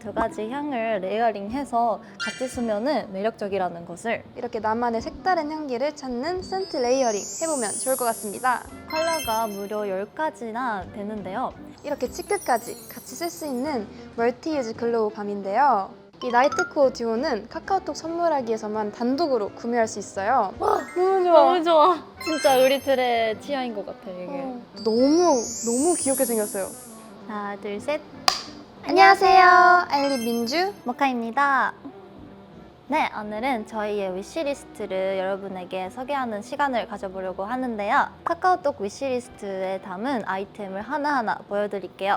두 가지 향을 레이어링해서 같이 쓰면은 매력적이라는 것을 이렇게 나만의 색다른 향기를 찾는 센트 레이어링 해보면 좋을 것 같습니다. 컬러가 무려 10가지나 되는데요. 이렇게 치크까지 같이 쓸 수 있는 멀티 유즈 글로우 밤인데요. 이 나이트 코어 듀오는 카카오톡 선물하기에서만 단독으로 구매할 수 있어요. 너무 너무 좋아. 진짜 우리 둘의 취향인 것 같아, 이게. 어, 너무 너무 귀엽게 생겼어요. 하나, 둘, 셋. 안녕하세요, 알리 민주. 모카입니다. 네, 오늘은 저희의 위시리스트를 여러분에게 소개하는 시간을 가져보려고 하는데요. 카카오톡 위시리스트에 담은 아이템을 하나하나 보여드릴게요.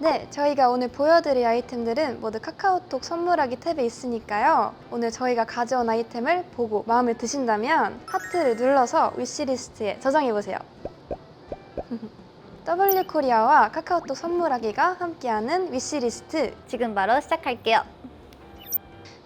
네, 저희가 오늘 보여드릴 아이템들은 모두 카카오톡 선물하기 탭에 있으니까요. 오늘 저희가 가져온 아이템을 보고 마음에 드신다면 하트를 눌러서 위시리스트에 저장해보세요. W 코리아와 카카오톡 선물하기가 함께하는 위시리스트. 지금 바로 시작할게요.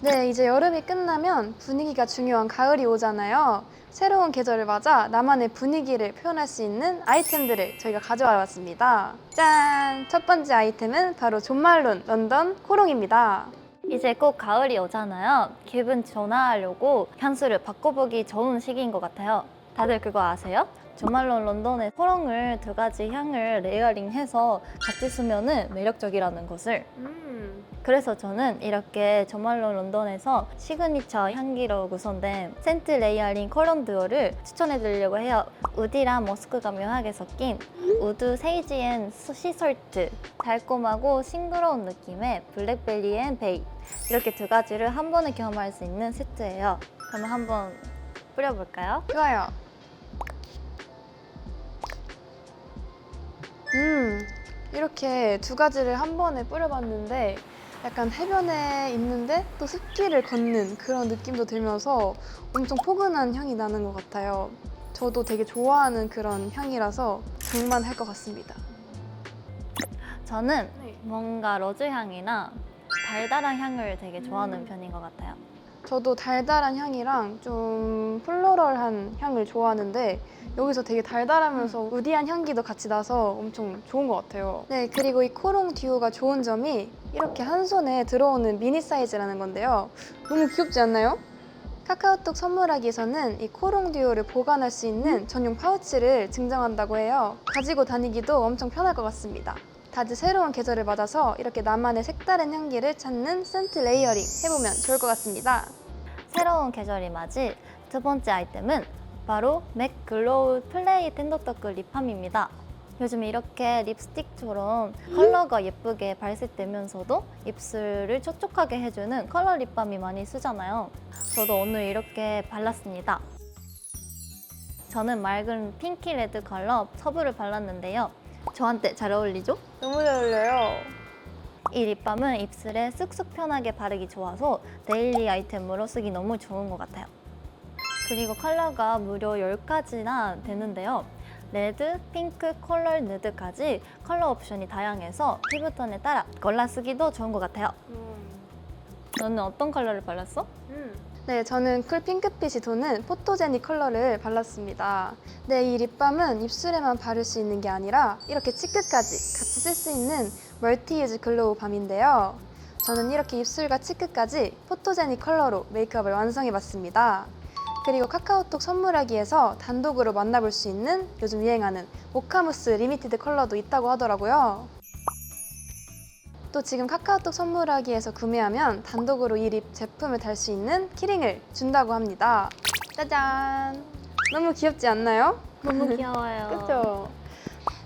네, 이제 여름이 끝나면 분위기가 중요한 가을이 오잖아요. 새로운 계절을 맞아 나만의 분위기를 표현할 수 있는 아이템들을 저희가 가져와 봤습니다. 짠! 첫 번째 아이템은 바로 존말론 런던 코롱입니다. 이제 꼭 가을이 오잖아요. 기분 전환하려고 향수를 바꿔보기 좋은 시기인 것 같아요. 다들 그거 아세요? 조말론 런던의 호롱을 두 가지 향을 레이어링해서 같이 쓰면은 매력적이라는 것을. 그래서 저는 이렇게 조말론 런던에서 시그니처 향기로 구성된 센트 레이어링 컬럼 듀오를 추천해드리려고 해요. 우디랑 머스크가 묘하게 섞인 우드 세이지 앤 시설트 달콤하고 싱그러운 느낌의 블랙베리 앤 베이 이렇게 두 가지를 한 번에 경험할 수 있는 세트예요. 그러면 한번 뿌려볼까요? 좋아요. 음, 이렇게 두 가지를 한 번에 뿌려봤는데 약간 해변에 있는데 또 습기를 걷는 그런 느낌도 들면서 엄청 포근한 향이 나는 것 같아요. 저도 되게 좋아하는 그런 향이라서 정말 할것 같습니다. 저는 네. 뭔가 로즈 향이나 달달한 향을 되게 좋아하는 음. 편인 것 같아요. 저도 달달한 향이랑 좀 플로럴한 향을 좋아하는데 여기서 되게 달달하면서 우디한 향기도 같이 나서 엄청 좋은 것 같아요. 네, 그리고 이 코롱 듀오가 좋은 점이 이렇게 한 손에 들어오는 미니 사이즈라는 건데요. 너무 귀엽지 않나요? 카카오톡 선물하기에서는 이 코롱 듀오를 보관할 수 있는 전용 파우치를 증정한다고 해요. 가지고 다니기도 엄청 편할 것 같습니다. 다들 새로운 계절을 맞아서 이렇게 나만의 색다른 향기를 찾는 센트 레이어링 해보면 좋을 것 같습니다. 새로운 계절이 맞이 두 번째 아이템은 바로 맥 글로우 플레이 텐더터크 립밤입니다. 요즘 이렇게 립스틱처럼 컬러가 예쁘게 발색되면서도 입술을 촉촉하게 해주는 컬러 립밤이 많이 쓰잖아요. 저도 오늘 이렇게 발랐습니다. 저는 맑은 핑키 레드 컬러 서브를 발랐는데요. 저한테 잘 어울리죠? 너무 잘 어울려요. 이 립밤은 입술에 쓱쓱 편하게 바르기 좋아서 데일리 아이템으로 쓰기 너무 좋은 것 같아요. 그리고 컬러가 무려 10가지나 되는데요. 레드, 핑크, 컬러, 누드까지 컬러 옵션이 다양해서 피부톤에 따라 골라 쓰기도 좋은 것 같아요. 너는 어떤 컬러를 발랐어? 네, 저는 쿨 핑크빛이 도는 포토제닉 컬러를 발랐습니다. 네, 이 립밤은 입술에만 바를 수 있는 게 아니라 이렇게 치크까지 같이 쓸 수 있는 멀티 유즈 글로우 밤인데요. 저는 이렇게 입술과 치크까지 포토제닉 컬러로 메이크업을 완성해봤습니다. 그리고 카카오톡 선물하기에서 단독으로 만나볼 수 있는 요즘 유행하는 모카무스 리미티드 컬러도 있다고 하더라고요. 또 지금 카카오톡 선물하기에서 구매하면 단독으로 이립 제품을 달 수 있는 키링을 준다고 합니다. 짜잔! 너무 귀엽지 않나요? 너무 귀여워요. 그렇죠?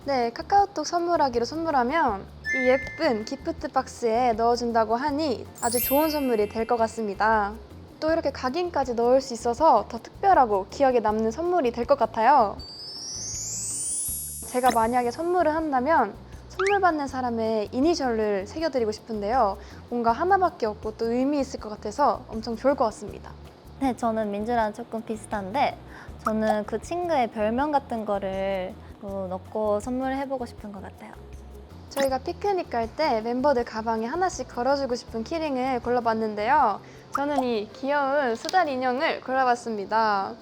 네, 카카오톡 선물하기로 선물하면 이 예쁜 기프트 박스에 넣어준다고 하니 아주 좋은 선물이 될 것 같습니다. 또 이렇게 각인까지 넣을 수 있어서 더 특별하고 기억에 남는 선물이 될 것 같아요. 제가 만약에 선물을 한다면 선물 받는 사람의 이니셜을 새겨드리고 싶은데요. 뭔가 하나밖에 없고 또 의미 있을 것 같아서 엄청 좋을 것 같습니다. 네, 저는 민주랑 조금 비슷한데 저는 그 친구의 별명 같은 거를 어, 넣고 선물해보고 싶은 것 같아요. 저희가 피크닉 갈 때 멤버들 가방에 하나씩 걸어주고 싶은 키링을 골라봤는데요. 저는 이 귀여운 수달 인형을 골라봤습니다.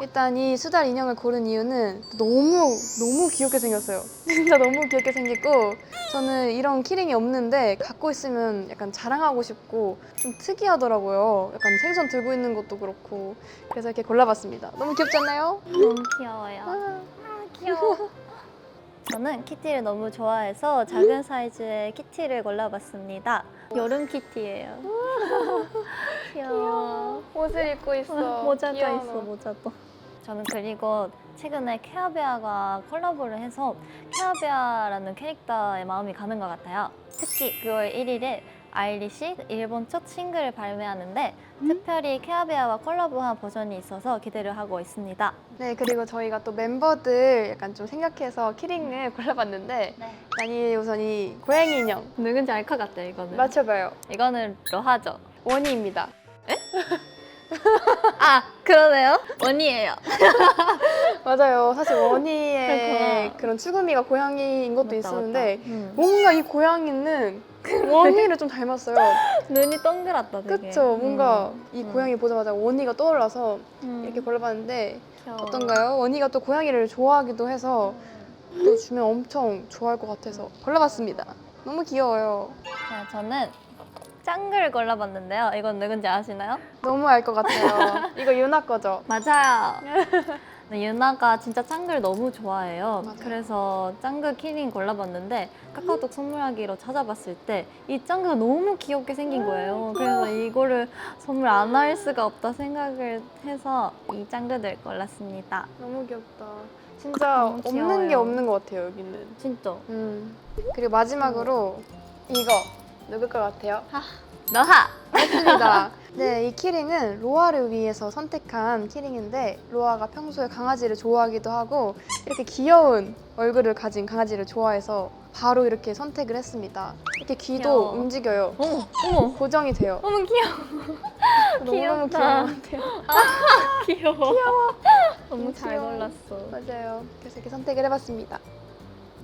일단 이 수달 인형을 고른 이유는 너무 너무 귀엽게 생겼어요. 진짜 너무 귀엽게 생겼고 저는 이런 키링이 없는데 갖고 있으면 약간 자랑하고 싶고 좀 특이하더라고요. 약간 생선 들고 있는 것도 그렇고 그래서 이렇게 골라봤습니다. 너무 귀엽지 않나요? 너무 귀여워요. 아, 귀여워. 저는 키티를 너무 좋아해서 작은 사이즈의 키티를 골라봤습니다. 여름 키티예요. 귀여워. 옷을 입고 있어. 모자도 귀여워. 있어, 모자도. 저는 그리고 최근에 케아베아가 콜라보를 해서 케아베아라는 캐릭터에 마음이 가는 것 같아요. 특히 9월 1일에 아이리시 일본 첫 싱글을 발매하는데 특별히 케아베아와 콜라보한 버전이 있어서 기대를 하고 있습니다. 네 그리고 저희가 또 멤버들 약간 좀 생각해서 키링을 골라봤는데 네. 아니 우선 이 고양이 인형 누군지 알 것 같아요, 이거는. 맞춰봐요. 이거는 로하죠. 원희입니다. 아, 그러네요. 원이에요. 맞아요. 사실 원희의 그렇구나. 그런 추구미가 고양이인 것도 맞다, 있었는데 맞다. 음. 뭔가 이 고양이는 원희를 좀 닮았어요. 눈이 동그랗다, 되게. 그쵸? 뭔가 음. 이 음. 고양이 보자마자 원희가 떠올라서 음. 이렇게 골라봤는데 귀여워. 어떤가요? 원희가 또 고양이를 좋아하기도 해서 또 주면 엄청 좋아할 것 같아서 골라봤습니다. 너무 귀여워요. 자, 저는 짱글 골라봤는데요. 이건 누군지 아시나요? 너무 알 것 같아요. 이거 유나 거죠? 맞아요. 네, 유나가 진짜 짱글 너무 좋아해요. 맞아요. 그래서 짱글 키링 골라봤는데 카카오톡 선물하기로 찾아봤을 때 이 짱글가 너무 귀엽게 생긴 거예요. 그래서 이거를 선물 안 할 수가 없다 생각을 해서 이 짱글들 골랐습니다. 너무 귀엽다. 진짜 너무 없는 귀여워요. 게 없는 것 같아요, 여기는. 진짜. 음. 그리고 마지막으로 이거 누굴 것 같아요? 너하! 맞습니다. 네, 이 키링은 로아를 위해서 선택한 키링인데 로아가 평소에 강아지를 좋아하기도 하고 이렇게 귀여운 얼굴을 가진 강아지를 좋아해서 바로 이렇게 선택을 했습니다. 이렇게 귀도 귀여워. 움직여요. 어머, 어머. 고정이 돼요. 너무 귀여워. 너무너무 귀여운 귀엽다. 것 같아요. 귀여워. 너무 잘 귀여워. 골랐어. 맞아요. 그래서 이렇게 선택을 해봤습니다.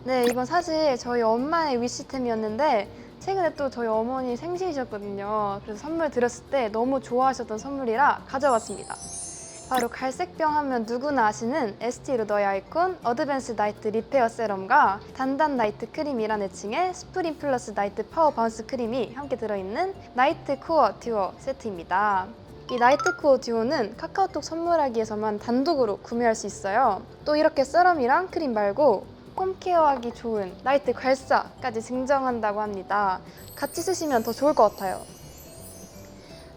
네, 이건 사실 저희 엄마의 위시템이었는데 최근에 또 저희 어머니 생신이셨거든요. 그래서 선물 드렸을 때 너무 좋아하셨던 선물이라 가져왔습니다. 바로 갈색병 하면 누구나 아시는 에스티 루더의 아이콘 어드밴스 나이트 리페어 세럼과 단단 나이트 크림이란 애칭의 스프린 플러스 나이트 파워 바운스 크림이 함께 들어있는 나이트 코어 듀오 세트입니다. 이 나이트 코어 듀오는 카카오톡 선물하기에서만 단독으로 구매할 수 있어요. 또 이렇게 세럼이랑 크림 말고 홈케어하기 좋은 나이트 괄사까지 증정한다고 합니다. 같이 쓰시면 더 좋을 것 같아요.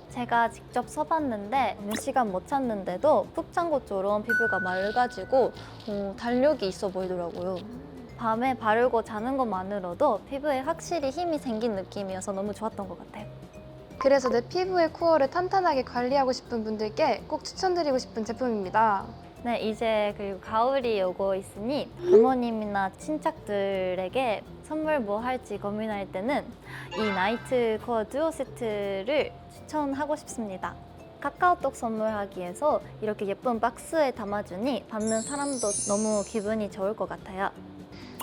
제가 직접 써봤는데 몇 시간 못 찾는데도 푹 찬 것처럼 피부가 맑아지고 어,弾力있어 보이더라고요. 밤에 바르고 자는 것만으로도 피부에 확실히 힘이 생긴 느낌이어서 너무 좋았던 것 같아요. 그래서 내 피부의 코어를 탄탄하게 관리하고 싶은 분들께 꼭 추천드리고 싶은 제품입니다. 네, 이제 그리고 가을이 오고 있으니 부모님이나 친척들에게 선물 뭐 할지 고민할 때는 이 나이트 코어 듀오 세트를 추천하고 싶습니다. 카카오톡 선물하기에서 이렇게 예쁜 박스에 담아주니 받는 사람도 너무 기분이 좋을 것 같아요.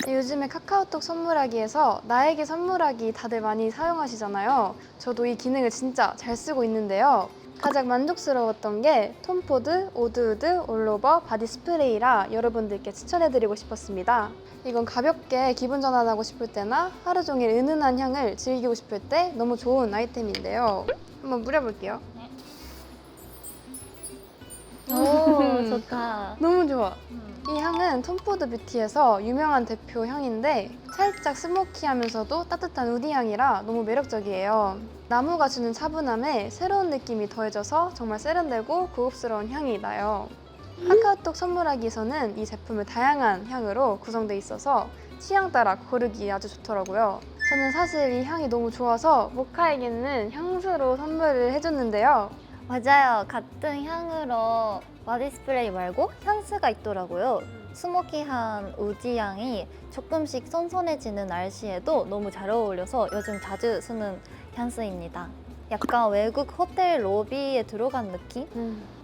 요즘에 카카오톡 선물하기에서 나에게 선물하기 다들 많이 사용하시잖아요. 저도 이 기능을 진짜 잘 쓰고 있는데요. 가장 만족스러웠던 게 톰포드 오드우드 올로버 바디 스프레이라 여러분들께 추천해드리고 싶었습니다. 이건 가볍게 기분 전환하고 싶을 때나 하루 종일 은은한 향을 즐기고 싶을 때 너무 좋은 아이템인데요. 한번 뿌려볼게요. 오, 좋다. 너무 좋아. 이 향은 톰포드 뷰티에서 유명한 대표 향인데 살짝 스모키하면서도 따뜻한 우디 향이라 너무 매력적이에요. 나무가 주는 차분함에 새로운 느낌이 더해져서 정말 세련되고 고급스러운 향이 나요. 카카오톡 선물하기에서는 이 제품을 다양한 향으로 구성되어 있어서 취향 따라 고르기 아주 좋더라고요. 저는 사실 이 향이 너무 좋아서 모카에게는 향수로 선물을 해줬는데요. 맞아요. 같은 향으로 바디 스프레이 말고 향수가 있더라고요. 스모키한 우지 향이 조금씩 선선해지는 날씨에도 너무 잘 어울려서 요즘 자주 쓰는 향수입니다. 약간 외국 호텔 로비에 들어간 느낌?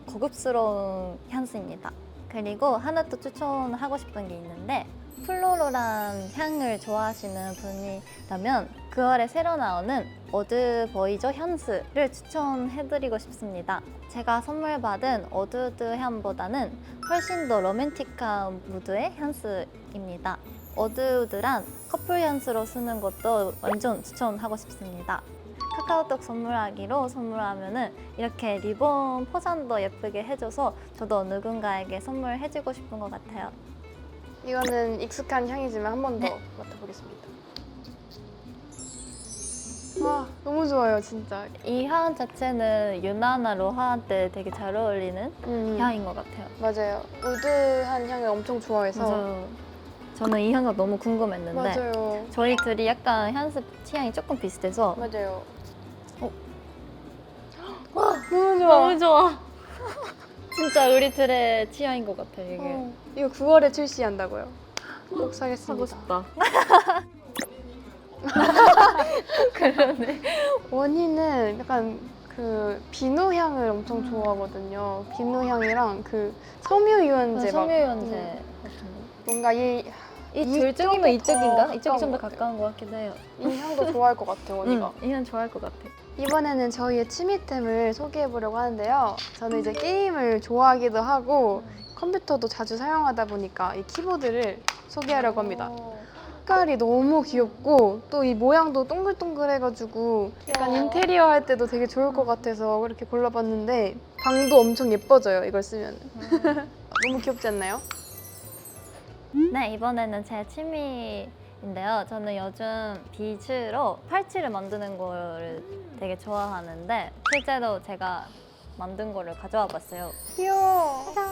고급스러운 향수입니다. 그리고 하나 또 추천하고 싶은 게 있는데 플로럴한 향을 좋아하시는 분이라면 9월에 새로 나오는 어드 버이저 향수를 추천해드리고 싶습니다. 제가 선물 받은 어드드 향보다는 훨씬 더 로맨틱한 무드의 향수입니다. 어드우드란 커플 향수로 쓰는 것도 완전 추천하고 싶습니다. 카카오톡 선물하기로 선물하면은 이렇게 리본 포장도 예쁘게 해줘서 저도 누군가에게 선물해주고 싶은 것 같아요. 이거는 익숙한 향이지만 한 번더 네. 맡아보겠습니다. 와 너무 좋아요 진짜. 이 향 자체는 유나나 로하 때 되게 잘 어울리는 음, 향인 것 같아요. 맞아요. 우드한 향을 엄청 좋아해서. 맞아요. 저는 이 향가 너무 궁금했는데 맞아요. 저희 둘이 약간 향수 취향이 조금 비슷해서 맞아요. 어? 너무 좋아. 너무 좋아. 진짜 우리 둘의 취향인 것 같아 이게. 어, 이거 9월에 출시한다고요. 꼭 사겠습니다. 하고 싶다. 그러네. 원희는 약간 그 비누 향을 엄청 음. 좋아하거든요. 비누 향이랑 그 섬유 유연제 막 섬유유연제 음, 같은 뭔가 이, 이둘 중이면 이쪽인가? 더 이쪽이 좀 더 가까운 것 같기도 해요. 이 향도 좋아할 것 같아요, 원희가. 응, 이건 좋아할 것 같아. 이번에는 저희의 취미템을 소개해 보려고 하는데요. 저는 이제 게임을 좋아하기도 하고 컴퓨터도 자주 사용하다 보니까 이 키보드를 소개하려고 합니다. 색깔이 너무 귀엽고 또 이 모양도 동글동글해가지고 약간. 인테리어 할 때도 되게 좋을 것 같아서 이렇게 골라봤는데 방도 엄청 예뻐져요 이걸 쓰면 너무 귀엽지 않나요? 네, 이번에는 제 취미 인데요. 저는 요즘 비즈로 팔찌를 만드는 거를 되게 좋아하는데 실제로 제가 만든 거를 가져와 봤어요. 귀여워 짜잔!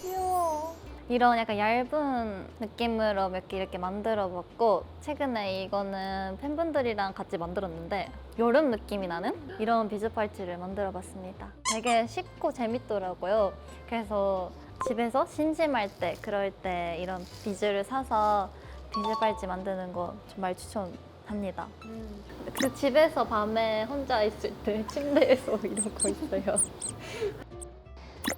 귀여워 이런 약간 얇은 느낌으로 몇 개 이렇게 만들어 봤고 최근에 이거는 팬분들이랑 같이 만들었는데 여름 느낌이 나는 이런 비즈 팔찌를 만들어 봤습니다. 되게 쉽고 재밌더라고요. 그래서 집에서 심심할 때 그럴 때 이런 비즈를 사서 비즈 팔찌 만드는 거 정말 추천합니다. 그 집에서 밤에 혼자 있을 때 침대에서 이러고 있어요.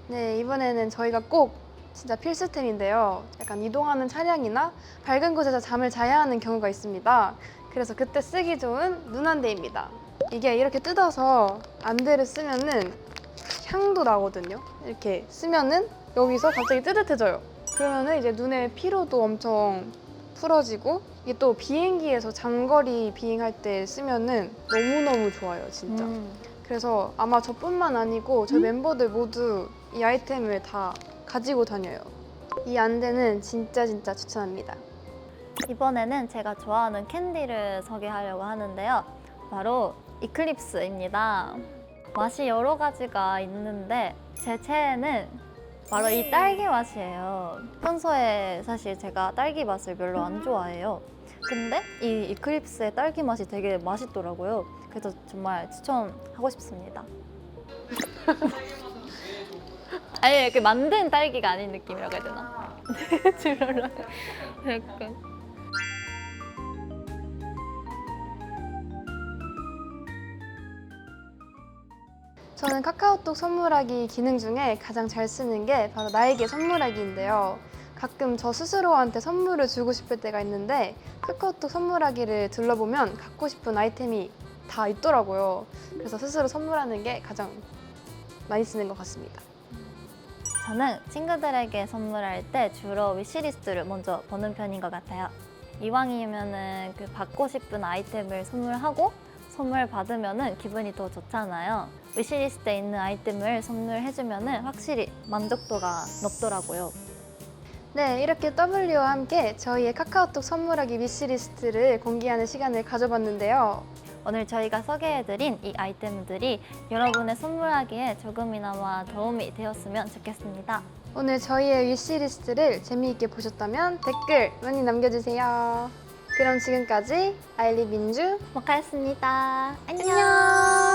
네 이번에는 저희가 꼭 진짜 필수템인데요. 약간 이동하는 차량이나 밝은 곳에서 잠을 자야 하는 경우가 있습니다. 그래서 그때 쓰기 좋은 눈안대입니다. 이게 이렇게 뜯어서 안대를 쓰면은 향도 나거든요. 이렇게 쓰면은 여기서 갑자기 뜨뜻해져요. 그러면은 이제 눈의 피로도 엄청 풀어지고 이게 또 비행기에서 장거리 비행할 때 쓰면은 너무너무 좋아요 진짜 음. 그래서 아마 저뿐만 아니고 저희 멤버들 모두 이 아이템을 다 가지고 다녀요. 이 안대는 진짜 진짜 추천합니다. 이번에는 제가 좋아하는 캔디를 소개하려고 하는데요. 바로 이클립스입니다. 맛이 여러 가지가 있는데 제 최애는 바로 이 딸기 맛이에요. 평소에 사실 제가 딸기 맛을 별로 안 좋아해요. 근데 이 이클립스의 딸기 맛이 되게 맛있더라고요. 그래서 정말 추천하고 싶습니다. 아니 이렇게 만든 딸기가 아닌 느낌이라고 해야 되나? 줄어라. 약간. 저는 카카오톡 선물하기 기능 중에 가장 잘 쓰는 게 바로 나에게 선물하기인데요. 가끔 저 스스로한테 선물을 주고 싶을 때가 있는데 카카오톡 선물하기를 둘러보면 갖고 싶은 아이템이 다 있더라고요. 그래서 스스로 선물하는 게 가장 많이 쓰는 것 같습니다. 저는 친구들에게 선물할 때 주로 위시리스트를 먼저 보는 편인 것 같아요. 이왕이면은 그 받고 싶은 아이템을 선물하고 선물 받으면은 기분이 더 좋잖아요. 위시리스트에 있는 아이템을 선물해주면은 확실히 만족도가 높더라고요. 네, 이렇게 W와 함께 저희의 카카오톡 선물하기 위시리스트를 공개하는 시간을 가져봤는데요. 오늘 저희가 소개해드린 이 아이템들이 여러분의 선물하기에 조금이나마 도움이 되었으면 좋겠습니다. 오늘 저희의 위시리스트를 재미있게 보셨다면 댓글 많이 남겨주세요. 그럼 지금까지 아일리 민주 모카였습니다. 안녕. 안녕.